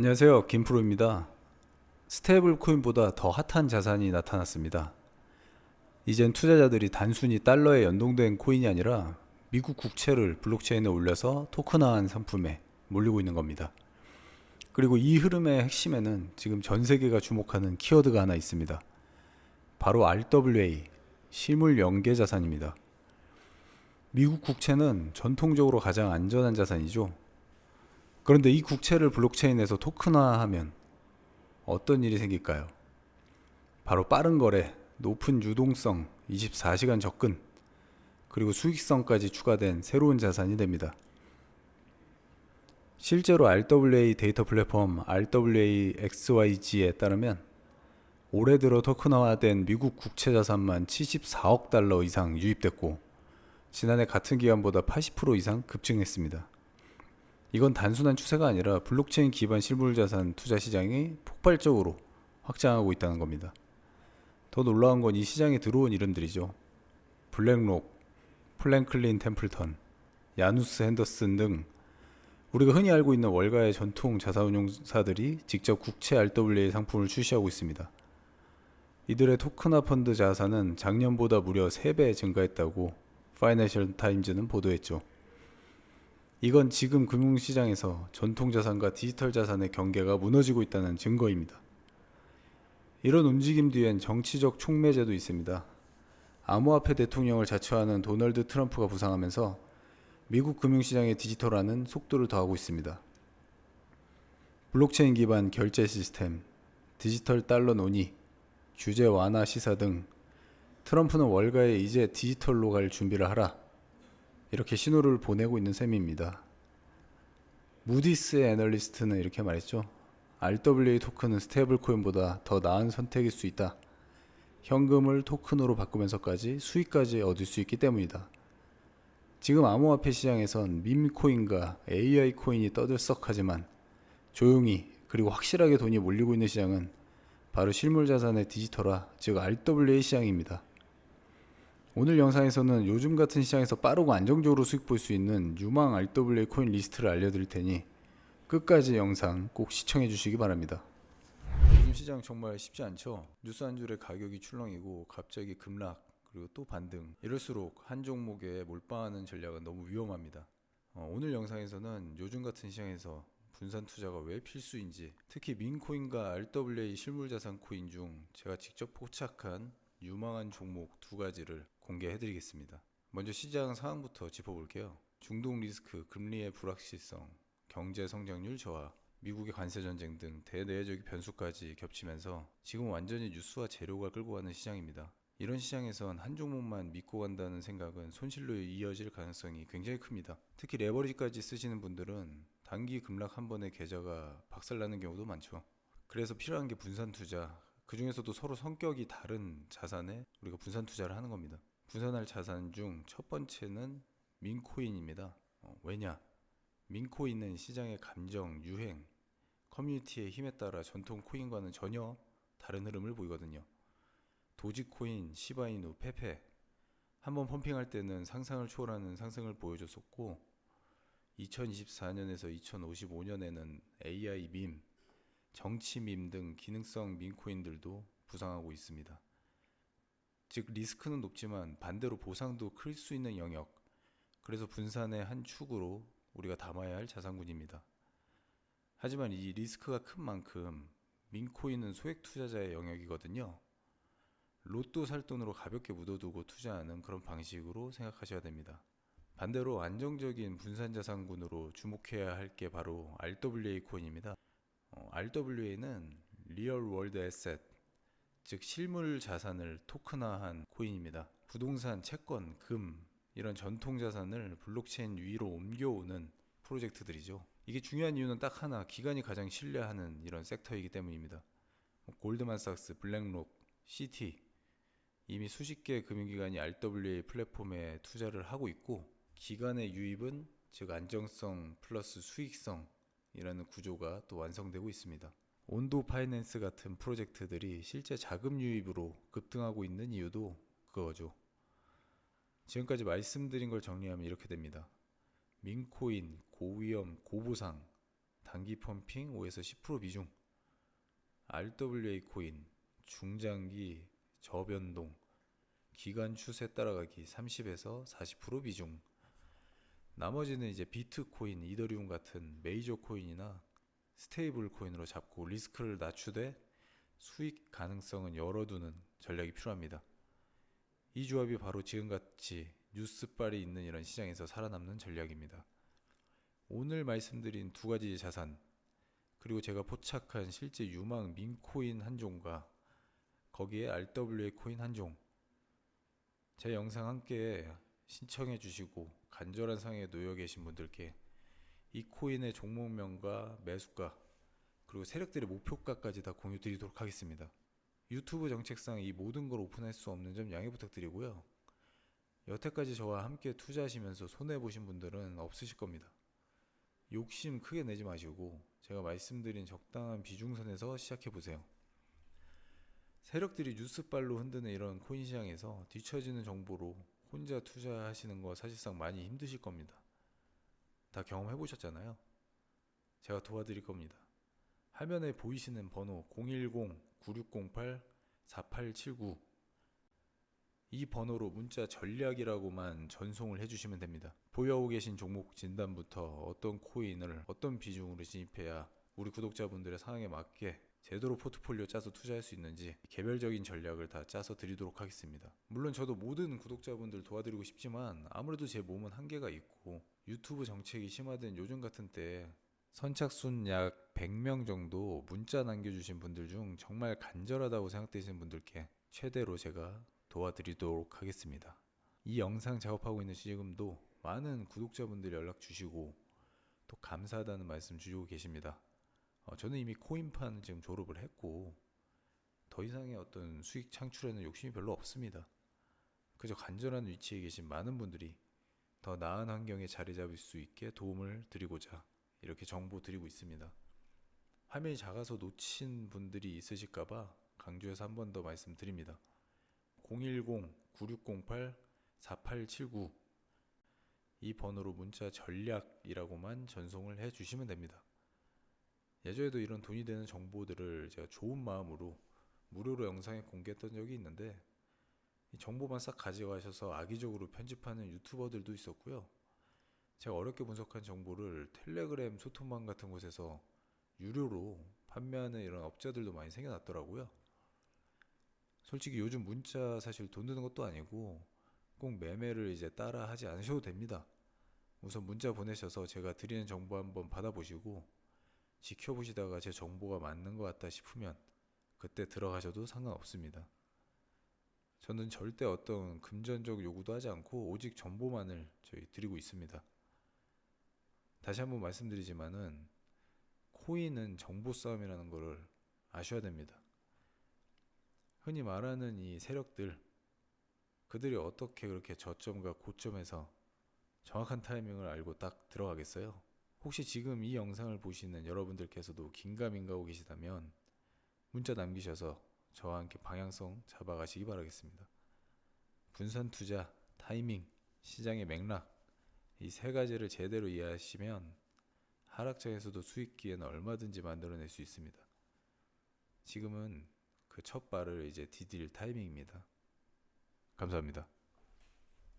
안녕하세요. 김프로입니다. 스테이블 코인보다 더 핫한 자산이 나타났습니다. 이젠 투자자들이 단순히 달러에 연동된 코인이 아니라 미국 국채를 블록체인에 올려서 토큰화한 상품에 몰리고 있는 겁니다. 그리고 이 흐름의 핵심에는 지금 전 세계가 주목하는 키워드가 하나 있습니다. 바로 RWA, 실물 연계 자산입니다. 미국 국채는 전통적으로 가장 안전한 자산이죠. 그런데 이 국채를 블록체인에서 토큰화하면 어떤 일이 생길까요? 바로 빠른 거래, 높은 유동성, 24시간 접근, 그리고 수익성까지 추가된 새로운 자산이 됩니다. 실제로 RWA 데이터 플랫폼 RWAXYG에 따르면 올해 들어 토큰화된 미국 국채 자산만 74억 달러 이상 유입됐고 지난해 같은 기간보다 80% 이상 급증했습니다. 이건 단순한 추세가 아니라 블록체인 기반 실물 자산 투자 시장이 폭발적으로 확장하고 있다는 겁니다. 더 놀라운 건 이 시장에 들어온 이름들이죠. 블랙록, 플랭클린 템플턴, 야누스 핸더슨 등 우리가 흔히 알고 있는 월가의 전통 자산운용사들이 직접 국채 RWA 상품을 출시하고 있습니다. 이들의 토큰화 펀드 자산은 작년보다 무려 3배 증가했다고 파이낸셜 타임즈는 보도했죠. 이건 지금 금융시장에서 전통 자산과 디지털 자산의 경계가 무너지고 있다는 증거입니다. 이런 움직임 뒤엔 정치적 촉매제도 있습니다. 암호화폐 대통령을 자처하는 도널드 트럼프가 부상하면서 미국 금융시장의 디지털화는 속도를 더하고 있습니다. 블록체인 기반 결제 시스템, 디지털 달러 논의, 규제 완화 시사 등 트럼프는 월가에 이제 디지털로 갈 준비를 하라. 이렇게 신호를 보내고 있는 셈입니다. 무디스의 애널리스트는 이렇게 말했죠. RWA 토큰은 스테이블 코인보다 더 나은 선택일 수 있다. 현금을 토큰으로 바꾸면서까지 수익까지 얻을 수 있기 때문이다. 지금 암호화폐 시장에선 밈 코인과 AI 코인이 떠들썩하지만 조용히 그리고 확실하게 돈이 몰리고 있는 시장은 바로 실물 자산의 디지털화, 즉 RWA 시장입니다. 오늘 영상에서는 요즘 같은 시장에서 빠르고 안정적으로 수익 볼 수 있는 유망 RWA 코인 리스트를 알려드릴 테니 끝까지 영상 꼭 시청해 주시기 바랍니다. 요즘 시장 정말 쉽지 않죠. 뉴스 한 줄에 가격이 출렁이고 갑자기 급락 그리고 또 반등 이럴수록 한 종목에 몰빵하는 전략은 너무 위험합니다. 어, 오늘 영상에서는 요즘 같은 시장에서 분산 투자가 왜 필수인지 특히 민코인과 RWA 실물자산 코인 중 제가 직접 포착한 유망한 종목 두 가지를 공개해 드리겠습니다. 먼저 시장 상황부터 짚어볼게요. 중동 리스크, 금리의 불확실성, 경제 성장률 저하, 미국의 관세 전쟁 등 대내외적 변수까지 겹치면서 지금 완전히 뉴스와 재료가 끌고 가는 시장입니다. 이런 시장에선 한 종목만 믿고 간다는 생각은 손실로 이어질 가능성이 굉장히 큽니다. 특히 레버리지까지 쓰시는 분들은 단기 급락 한 번에 계좌가 박살나는 경우도 많죠. 그래서 필요한 게 분산 투자. 그 중에서도 서로 성격이 다른 자산에 우리가 분산 투자를 하는 겁니다. 분산할 자산 중 첫 번째는 민코인입니다. 어, 왜냐? 민코인은 시장의 감정, 유행, 커뮤니티의 힘에 따라 전통 코인과는 전혀 다른 흐름을 보이거든요. 도지코인, 시바이누, 페페 한번 펌핑할 때는 상상을 초월하는 상승을 보여줬었고 2024년에서 2055년에는 AI 밈, 정치 밈 등 기능성 밈코인들도 부상하고 있습니다. 즉 리스크는 높지만 반대로 보상도 클 수 있는 영역. 그래서 분산의 한 축으로 우리가 담아야 할 자산군입니다. 하지만 이 리스크가 큰 만큼 민코인은 소액 투자자의 영역이거든요. 로또 살 돈으로 가볍게 묻어두고 투자하는 그런 방식으로 생각하셔야 됩니다. 반대로 안정적인 분산 자산군으로 주목해야 할 게 바로 RWA 코인입니다. 어, RWA는 리얼 월드 에셋, 즉 실물 자산을 토큰화한 코인입니다. 부동산, 채권, 금 이런 전통 자산을 블록체인 위로 옮겨오는 프로젝트들이죠. 이게 중요한 이유는 딱 하나, 기관이 가장 신뢰하는 이런 섹터이기 때문입니다. 뭐 골드만삭스, 블랙록, CT 이미 수십 개 금융기관이 RWA 플랫폼에 투자를 하고 있고 기관의 유입은 즉 안정성 플러스 수익성 이라는 구조가 또 완성되고 있습니다. 온도 파이낸스 같은 프로젝트들이 실제 자금 유입으로 급등하고 있는 이유도 그거죠. 지금까지 말씀드린 걸 정리하면 이렇게 됩니다. 민코인, 고위험, 고보상 단기 펌핑 5에서 10% 비중, RWA 코인, 중장기 저변동, 기간 추세 따라가기 30에서 40% 비중. 나머지는 이제 비트코인, 이더리움 같은 메이저 코인이나 스테이블 코인으로 잡고 리스크를 낮추되 수익 가능성은 열어두는 전략이 필요합니다. 이 조합이 바로 지금같이 뉴스빨이 있는 이런 시장에서 살아남는 전략입니다. 오늘 말씀드린 두 가지 자산, 그리고 제가 포착한 실제 유망 민코인 한 종과 거기에 RWA 코인 한 종, 제 영상 함께 신청해 주시고 간절한 상에 놓여 계신 분들께 이 코인의 종목명과 매수가 그리고 세력들의 목표가까지 다 공유 드리도록 하겠습니다. 유튜브 정책상 이 모든 걸 오픈할 수 없는 점 양해 부탁드리고요. 여태까지 저와 함께 투자하시면서 손해 보신 분들은 없으실 겁니다. 욕심 크게 내지 마시고 제가 말씀드린 적당한 비중선에서 시작해 보세요. 세력들이 뉴스빨로 흔드는 이런 코인 시장에서 뒤처지는 정보로 혼자 투자하시는 거 사실상 많이 힘드실 겁니다. 다 경험해 보셨잖아요. 제가 도와드릴 겁니다. 화면에 보이시는 번호 010-9608-4879 이 번호로 문자 전략이라고만 전송을 해주시면 됩니다. 보유하고 계신 종목 진단부터 어떤 코인을 어떤 비중으로 진입해야 우리 구독자분들의 상황에 맞게 제대로 포트폴리오 짜서 투자할 수 있는지 개별적인 전략을 다 짜서 드리도록 하겠습니다. 물론 저도 모든 구독자분들 도와드리고 싶지만 아무래도 제 몸은 한계가 있고 유튜브 정책이 심화된 요즘 같은 때 선착순 약 100명 정도 문자 남겨주신 분들 중 정말 간절하다고 생각되시는 분들께 최대로 제가 도와드리도록 하겠습니다. 이 영상 작업하고 있는 지금도 많은 구독자분들 연락 주시고 또 감사하다는 말씀 주시고 계십니다. 어, 저는 이미 코인판 지금 졸업을 했고 더 이상의 어떤 수익 창출에는 욕심이 별로 없습니다. 그저 간절한 위치에 계신 많은 분들이 더 나은 환경에 자리 잡을 수 있게 도움을 드리고자 이렇게 정보 드리고 있습니다. 화면이 작아서 놓친 분들이 있으실까봐 강조해서 한 번 더 말씀드립니다. 010-9608-4879 이 번호로 문자 전략이라고만 전송을 해 주시면 됩니다. 예전에도 이런 돈이 되는 정보들을 제가 좋은 마음으로 무료로 영상에 공개했던 적이 있는데 이 정보만 싹 가져가셔서 악의적으로 편집하는 유튜버들도 있었고요. 제가 어렵게 분석한 정보를 텔레그램 소통방 같은 곳에서 유료로 판매하는 이런 업자들도 많이 생겨났더라고요. 솔직히 요즘 문자 사실 돈 드는 것도 아니고 꼭 매매를 이제 따라 하지 않으셔도 됩니다. 우선 문자 보내셔서 제가 드리는 정보 한번 받아보시고 지켜보시다가 제 정보가 맞는 것 같다 싶으면 그때 들어가셔도 상관없습니다. 저는 절대 어떤 금전적 요구도 하지 않고 오직 정보만을 저희 드리고 있습니다. 다시 한번 말씀드리지만은 코인은 정보 싸움이라는 것을 아셔야 됩니다. 흔히 말하는 이 세력들 그들이 어떻게 그렇게 저점과 고점에서 정확한 타이밍을 알고 딱 들어가겠어요? 혹시 지금 이 영상을 보시는 여러분들께서도 긴가민가 하고 계시다면 문자 남기셔서 저와 함께 방향성 잡아가시기 바라겠습니다. 분산 투자, 타이밍, 시장의 맥락 이 세 가지를 제대로 이해하시면 하락장에서도 수익기에는 얼마든지 만들어낼 수 있습니다. 지금은 그 첫 발을 이제 디딜 타이밍입니다. 감사합니다.